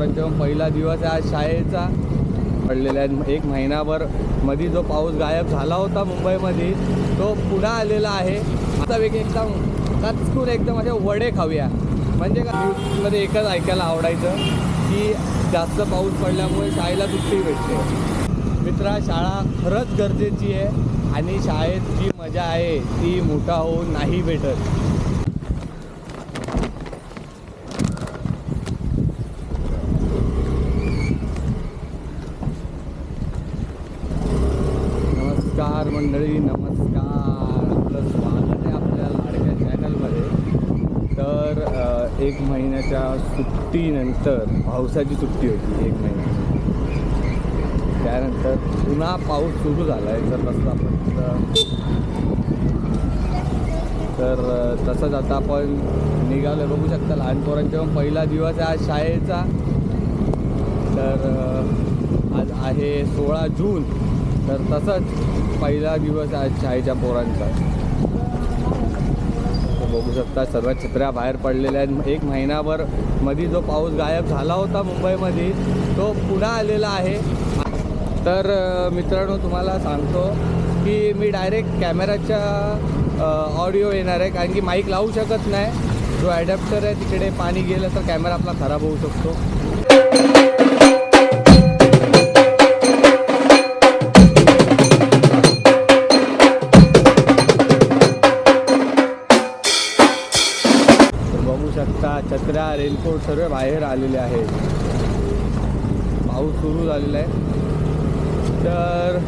पण पहिला दिवस आहे आज शाळेचा पडलेला आहे. एक महिनाभरमध्ये जो पाऊस गायब झाला होता मुंबईमध्ये तो पुन्हा आलेला आहे. आता वेग एकदम कचकून एकदम असे वडे खाऊया. म्हणजे का न्यूजमध्ये एकच ऐकायला आवडायचं की जास्त पाऊस पडल्यामुळे शाळेला सुट्टी भेटते. मित्रा शाळा खरंच गरजेची आहे आणि शाळेत जी मजा आहे ती मोठा होऊन नाही भेटत. सुट्टीनंतर पावसाची सुट्टी होती एक महिन्याची त्यानंतर पुन्हा पाऊस सुरू झाला आहे जर तसं आपण तर. तसंच आता आपण निघालं बघू शकता लहान पोरांच्या पण पहिला दिवस आहे आज शाळेचा. तर आज आहे सोळा जून. तर तसंच पहिला दिवस आज शाळेच्या पोरांचा. बघू शकता. सर्व छत्र्या बाहेर पडलेल्या आहेत. एक महिनाभरमध्ये जो पाऊस गायब झाला होता मुंबईमध्ये तो पुन्हा आलेला आहे. तर मित्रांनो तुम्हाला सांगतो की मी डायरेक्ट कॅमेराच्या ऑडिओ येणार आहे. कारण की माईक लावू शकत नाही. जो ॲडॅप्टर आहे तिकडे पाणी गेलं तर कॅमेरा आपला खराब होऊ शकतो. बघू शकता छत्र्या रेनकोट सर्व बाहेर आलेले आहेत. पाऊस सुरू झालेला आहे. तर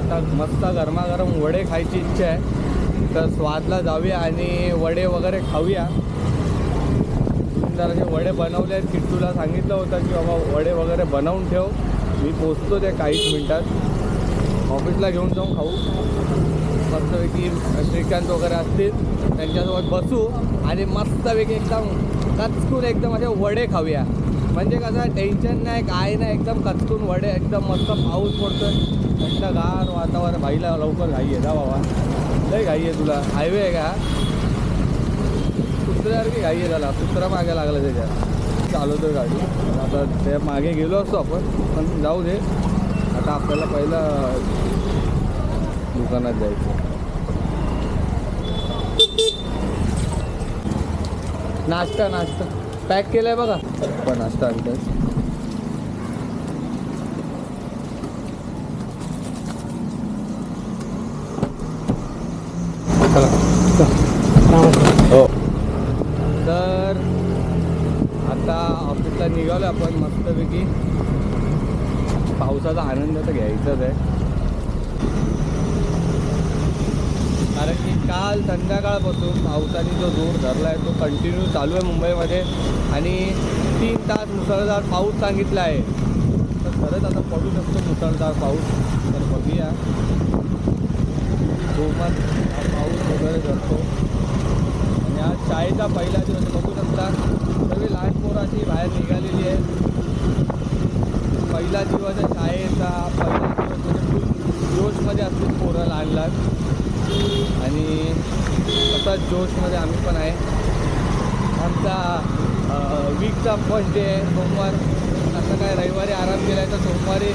आता मस्त गरमागरम वडे खायची इच्छा आहे. तर स्वादला जाऊया आणि वडे वगैरे खाऊया. जर वडे बनवले आहेत. किट्टूला सांगितलं होतं की बाबा वडे वगैरे बनवून ठेव. मी पोचतो ते काहीच मिनटात. ऑफिसला घेऊन जाऊन खाऊ. मस्तपैकी श्रीकांत वगैरे असतील त्यांच्यासोबत बसू आणि मस्तपैकी एकदम कचकून एकदम असे वडे खाऊया. म्हणजे कसं टेन्शन नाही काय नाही एकदम कचकून वडे एकदम मस्त पाऊस पडतोय. थंडगार वातावरण भाईला लवकर घाई आहे जा बाबा. लय घाई आहे तुला. हायवे आहे का? कुत्र्यासारखी घाई आहे त्याला. कुत्रा मागे लागला त्याच्यात चालवतोय गाडी. आता त्या मागे गेलो असतो आपण पण जाऊ दे. आता आपल्याला पहिलं दुकानात जायचं नाश्ता नाश्ता. पॅक केलाय बघा. पण नाश्ता आणतोय. हो. तर आता ऑफिसला निघालो आपण मस्तपैकी. पावसाचा आनंद तर घ्यायचाच आहे. कारण की काल संध्याकाळपासून पावसाने जो जोर धरला आहे तो कंटिन्यू चालू आहे मुंबईमध्ये. आणि तीन तास मुसळधार पाऊस सांगितला आहे. तर खरंच आता पडू शकतो मुसळधार पाऊस. तर बघूया. जोमात हा पाऊस वगैरे धरतो. आणि आज शाळेचा पहिला दिवस बघू शकता. सगळी लहान पोरं अशी बाहेर निघालेली आहे पहिला दिवस आहे शाळेचा पहिला दिवस म्हणजे जोशमध्ये असतील पोरं लहान लहान. आणि तसाच जोशमध्ये आम्ही पण आहे. आमचा वीकचा फर्स्ट डे आहे सोमवार. आता काय रविवारी आराम केला आहे तर सोमवारी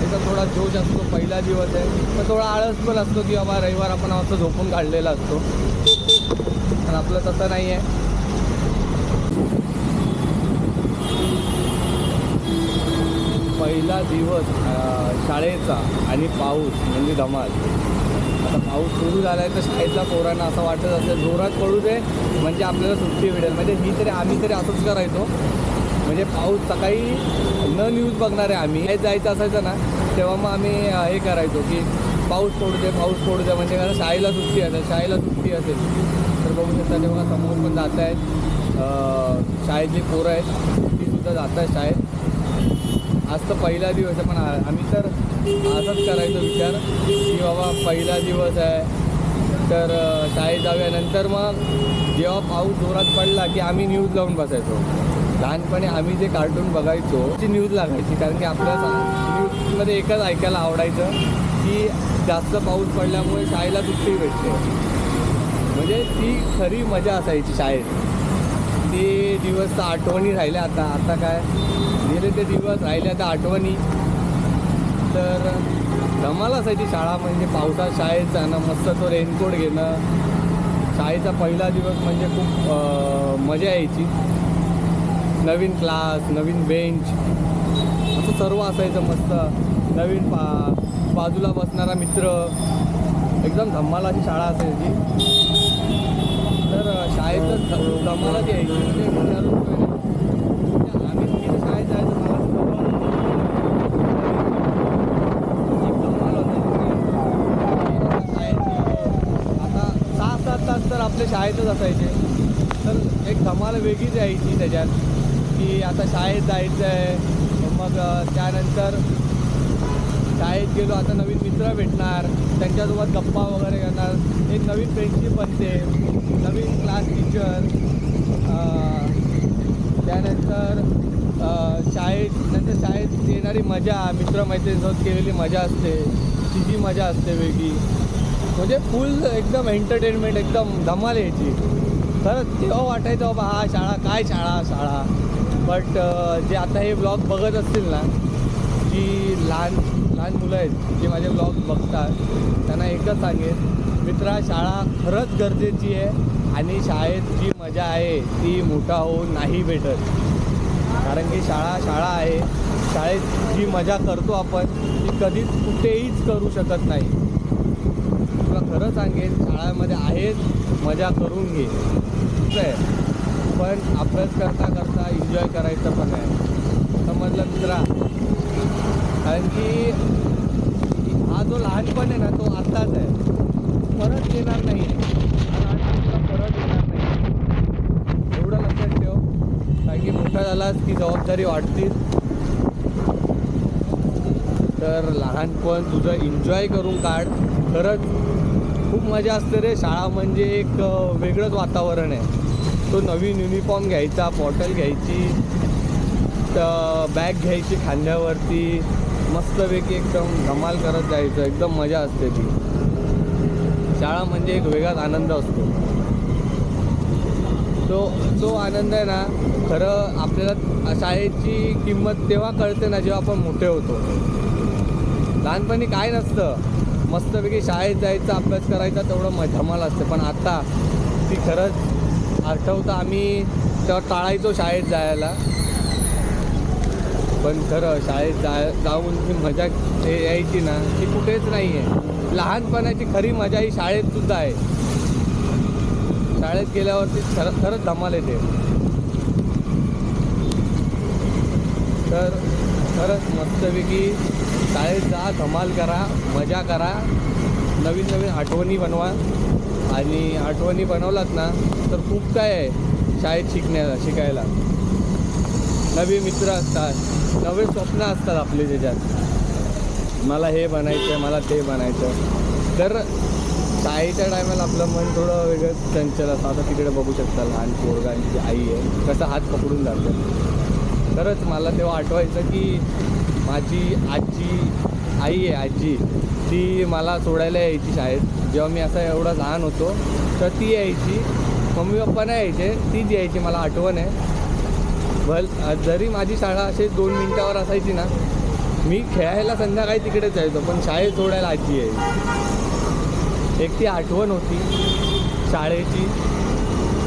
त्याचा थोडा जोश असतो पहिला दिवस आहे. तर थोडा आळस पण असतो की बाबा रविवार आपण असं झोपून काढलेला असतो. पण आपलं तसं नाही आहे पहिला दिवस शाळेचा आणि पाऊस म्हणजे धमाल. आता पाऊस सुरू झाला आहे तर शाळेतला पोरांना असं वाटत असेल जोरात पडू दे म्हणजे आपल्याला सुट्टी मिळेल. म्हणजे मी तरी आम्ही तरी असंच करायचो. म्हणजे पाऊस सकाळी न न्यूज बघणार आहे आम्ही. हे जायचं असायचं ना तेव्हा मग आम्ही हे करायचो की पाऊस पडू दे पाऊस पडू दे म्हणजे कारण शाळेला सुट्टी असेल शाळेला सुट्टी असेल. तर बघू शकता तेव्हा समोर पण जात आहेत शाळेतली पोरं आहेत ती सुद्धा जात आहेत शाळेत. आज तर पहिला दिवस आहे पण आम्ही तर असंच करायचो विचार की बाबा पहिला दिवस आहे. तर शाळेत जाऊया. नंतर मग जेव्हा पाऊस जोरात पडला की आम्ही न्यूज लावून बसायचो. लहानपणी आम्ही जे कार्टून बघायचो ती न्यूज लागायची. कारण की आपल्याला न्यूजमध्ये एकच ऐकायला आवडायचं की जास्त पाऊस पडल्यामुळे शाळेला सुट्टी भेटते. म्हणजे ती खरी मजा असायची शाळेत. ते दिवस तर आठवणी राहिल्या आता. आता काय? गेले ते दिवस राहिले आता आठवणी. तर धमाल असायची शाळा म्हणजे पावसात शाळेत जाणं मस्त तो रेनकोट घेणं. शाळेचा पहिला दिवस म्हणजे खूप मजा यायची. नवीन क्लास नवीन बेंच असं सर्व असायचं मस्त. नवीन पा बाजूला बसणारा मित्र. एकदम धम्मालाची शाळा असायची. तर शाळेतच ध- धमालच यायची. म्हणजे आम्ही किती शाळेत जायचं मला सुद्धा एक धमाल असायची. शाळेत आता सहा सात तास तर आपल्या शाळेतच असायचे. तर एक धमाल वेगळीच यायची त्याच्यात की आता शाळेत जायचं आहे मग त्यानंतर शाळेत गेलो आता नवीन मित्र भेटणार त्यांच्यासोबत गप्पा वगैरे करणार. एक नवीन फ्रेंडशिप बनते नवीन क्लास टीचर त्यानंतर शाळेत नंतर शाळेत येणारी मजा मित्रमैत्रिणीसोबत केलेली मजा असते तिची मजा असते वेगळी. म्हणजे फुल एकदम एंटरटेनमेंट एकदम धमाल यायची. खरंच तेव्हा वाटायचं बाबा हा शाळा काय शाळा शाळा. बट जे आता हे ब्लॉग बघत असतील ना जी लहान लहान मुलं आहेत जे माझे ब्लॉग बघतात त्यांना एकच सांगेन मित्रा शाळा खरंच गरजेची आहे आणि शाळेत जी मजा आहे ती मोठा होऊन नाही भेटत. कारण की शाळा शाळा आहे. शाळेत जी मजा करतो आपण ती कधीच कुठेहीच करू शकत नाही. खरं सांगेन शाळामध्ये आहेच मजा करून घे. ठीक आहे? पण अभ्यास करता करता एन्जॉय करायचं पण आहे. समजलं मित्रा? कारण की हा जो लहानपण आहे ना तो आत्ताच आहे. परत येणार नाही. परत येणार नाही. एवढं लक्षात ठेव. कारण की मोठा झालास की जबाबदारी वाढतील तर लहानपण तुझं एन्जॉय करून काढ. खरंच खूप मजा असते रे. शाळा म्हणजे एक वेगळंच वातावरण आहे. तो नवीन युनिफॉर्म घ्यायचा बॉटल घ्यायची बॅग घ्यायची खांद्यावरती. मस्तपैकी एकदम धमाल करत जायचं. एकदम मजा असते ती. शाळा म्हणजे एक वेगळाच आनंद असतो. तो तो आनंद आहे ना खरं आपल्याला शाळेची किंमत तेव्हा कळते ना जेव्हा आपण मोठे होतो. लहानपणी काय नसतं. मस्तपैकी शाळेत जायचं अभ्यास करायचा तेवढं म धमाल असते. पण आता ती खरंच आठवतं आम्ही तेव्हा टाळायचो शाळेत जायला. पण खरं शाळेत जाय जाऊन जी मजा हे यायची ना ती कुठेच नाही आहे लहानपणाची खरी मजा ही शाळेत सुद्धा आहे. शाळेत गेल्यावरती खरं खरंच धमाल येते. तर खरंच मस्तपैकी शाळेत जा धमाल करा मजा करा नवीन नवीन आठवणी बनवा. आणि आठवणी बनवलात ना तर खूप काय आहे शाळेत शिकण्याला शिकायला. नवे मित्र असतात नवे स्वप्न असतात आपले त्याच्यात. मला हे बनायचं आहे मला ते बनायचं आहे. तर शाळेच्या टायमाला आपलं मन थोडं वेगळं चंचल असतं. आता तिकडे बघू शकता लहान पोरगांची आई आहे कसं हात पकडून जातं. खरंच मला तेव्हा आठवायचं की माझी आजी आई आहे आजी ती मला सोडायला यायची शाळेत. जेव्हा मी असा एवढा लहान होतो तर ती यायची. मम्मी पप्पा नाही यायचे तीच यायची मला आठवण आहे. भल जरी माझी शाळा अशी दोन मिनटावर असायची ना मी खेळायला संध्याकाळी तिकडेच जायचो पण शाळेत सोडायला आजी यायची. एक ती आठवण होती शाळेची.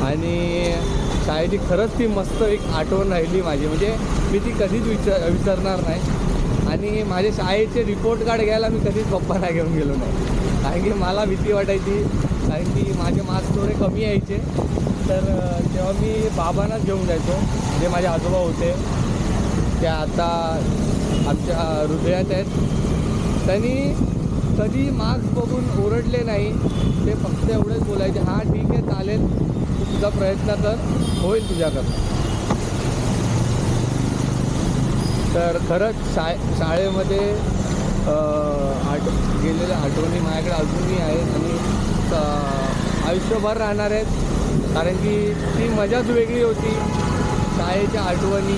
आणि शाळेची खरंच ती मस्त एक आठवण राहिली माझी. म्हणजे मी ती कधीच विचार विसरणार नाही. आणि माझे शाळेचे रिपोर्ट कार्ड घ्यायला मी कधीच पप्पाला घेऊन गेलो नाही. कारण की मला भीती वाटायची. कारण की माझे मार्क्स थोडे कमी यायचे. तर तेव्हा मी बाबांनाच घेऊन जायचो जे माझे आजोबा होते ते आता आमच्या हृदयात आहेत. त्यांनी कधी मार्क्स बघून ओरडले नाही. ते फक्त एवढंच बोलायचे हां ठीक आहे चालेल. तुझा प्रयत्न तर होईल तुझ्याकडं तर खरंच शा शाळेमध्ये आठ गेलेल्या आठवणी माझ्याकडे अजूनही आहेत आणि आयुष्यभर राहणार आहेत. कारण की ती मजाच वेगळी होती. शाळेच्या आठवणी.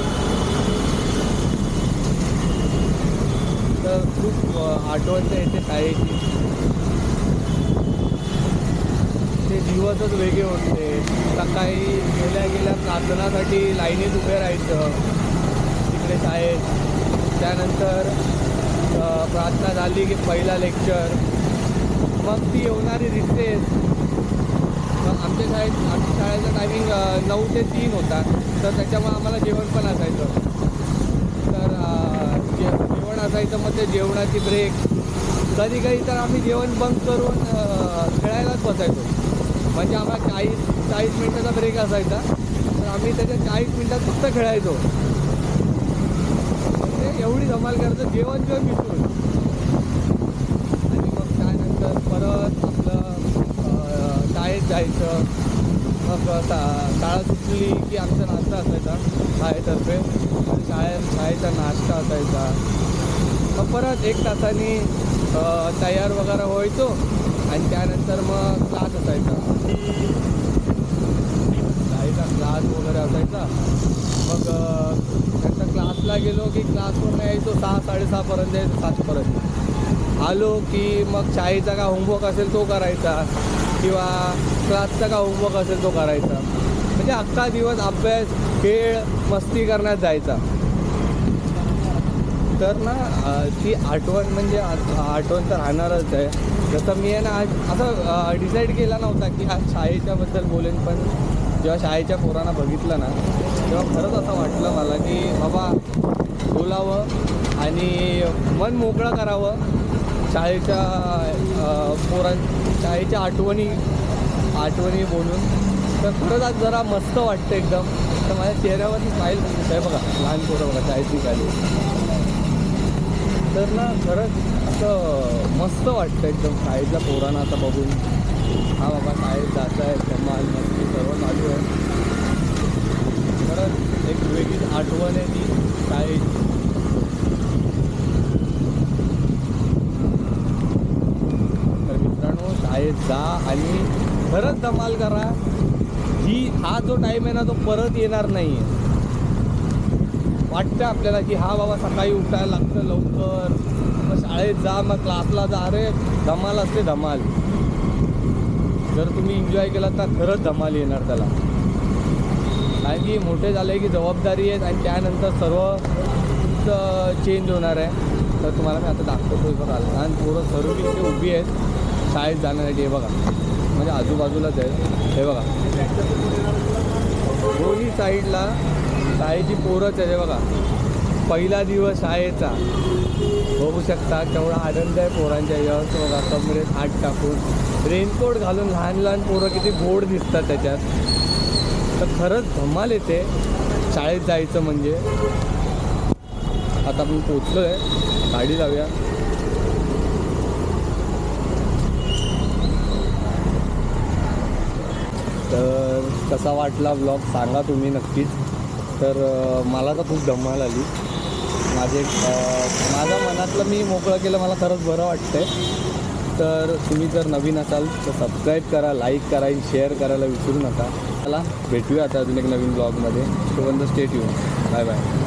तर खूप आठवण तर येते शाळेची. ते दिवसच वेगळे होते. सकाळी गेल्या गेल्या प्रार्थनासाठी लाईनीत उभे राहायचं. तिकडे आहे. त्यानंतर प्रार्थना झाली की पहिला लेक्चर मग ती येणारी रिसेस मग आमच्या शाळेत आमच्या शाळेचा टायमिंग नऊ ते तीन होता. तर त्याच्यामुळे आम्हाला जेवण पण असायचं. तर जे जेवण असायचं मग ते जेवणाची ब्रेक कधी कधी तर आम्ही जेवण बंद करून खेळायलाच बसायचो. म्हणजे आम्हाला चाळीस चाळीस मिनटाचा ब्रेक असायचा. तर आम्ही त्याच्या चाळीस मिनटात फक्त खेळायचो. एवढी धमाल करायचं जेवण जेवण विसरून आणि मग त्यानंतर परत आपलं शाळेत जायचं. मग शाळा सुटली की आमचा नाश्ता असायचा शाळेतर्फे. शाळे शाळेत शाळेचा नाश्ता असायचा. मग परत एक तासाने तयार वगैरे व्हायचो. आणि त्यानंतर मग क्लास असायचा. शाळेचा क्लास वगैरे असायचा. मग क्लासला गेलो की क्लासवरून यायचो सहा साडेसहापर्यंत यायचो सातपर्यंत आलो की मग शाळेचा का होमवर्क असेल तो करायचा किंवा क्लासचा का होमवर्क असेल तो करायचा. म्हणजे अख्खा दिवस अभ्यास खेळ मस्ती करण्यात जायचा. तर ना ती आठवण म्हणजे आठवण तर राहणारच आहे. जसं मी आहे ना आज असं डिसाईड केला नव्हता की आज शाळेच्याबद्दल बोलेन पण जेव्हा शाळेच्या पोरांना बघितलं ना तेव्हा खरंच असं वाटलं मला की बाबा बोलावं आणि मन मोकळं करावं. शाळेच्या पोरां शाळेच्या आठवणी आठवणी बोलून. तर खरंच आज जरा मस्त वाटतं एकदम. तर माझ्या चेहऱ्यावरती स्माईल आहे म्हणजे बघा लहान पोरं बघा शाळेत निघाली. तर ना खरंच असं मस्त वाटतं एकदम शाळेच्या पोरांना आता बघून. हा बाबा शाळेत जात आहे धमाल मस्ती सर्व चालू आहे. खरंच एक वेगळीच आठवण आहे ती शाळेची तर मित्रांनो शाळेत जा आणि खरंच धमाल करा. ही हा जो टाईम आहे ना तो परत येणार नाही आहे वाटतं आपल्याला की हा बाबा सकाळी उठायला लागतं लवकर. मग शाळेत जा मग क्लासला जा. अरे धमाल असते धमाल. जर तुम्ही एन्जॉय केला तर खरंच धमाल येणार त्याला. कारण की मोठे झाले की जबाबदारी आहेत आणि त्यानंतर सर्व चेंज होणार आहे. तर तुम्हाला मी आता दाखवतो बघा. लहान पोरं सर्व इथे उभी आहेत. शाळेत जाण्यासाठी हे बघा. म्हणजे आजूबाजूलाच आहे हे बघा. दोन्ही साईडला शाळेची पोरंच आहे हे बघा. पहिला दिवस शाळेचा. बघू शकता केवढा आनंद आहे पोरांच्या यश बघा कमरेत हात टाकून रेनकोट घालून लहान लहान पोरं किती गोड दिसतात त्याच्यात. तर खरंच धमाल येते. शाळेत जायचं म्हणजे. आता आपण पोचलो आहे गाडी लावूया. तर कसा वाटला ब्लॉग सांगा तुम्ही नक्कीच. तर मला तर खूप धमाल आली. माझे माझ्या मनातलं मी मोकळं केलं मला खरंच बरं वाटतंय. तर तुम्ही जर नवीन असाल तर सबस्क्राईब करा लाईक करा आणि शेअर करायला विसरू नका. चला भेटूया आता अजून एक नवीन ब्लॉगमध्ये तोपर्यंत स्टेट येऊन बाय बाय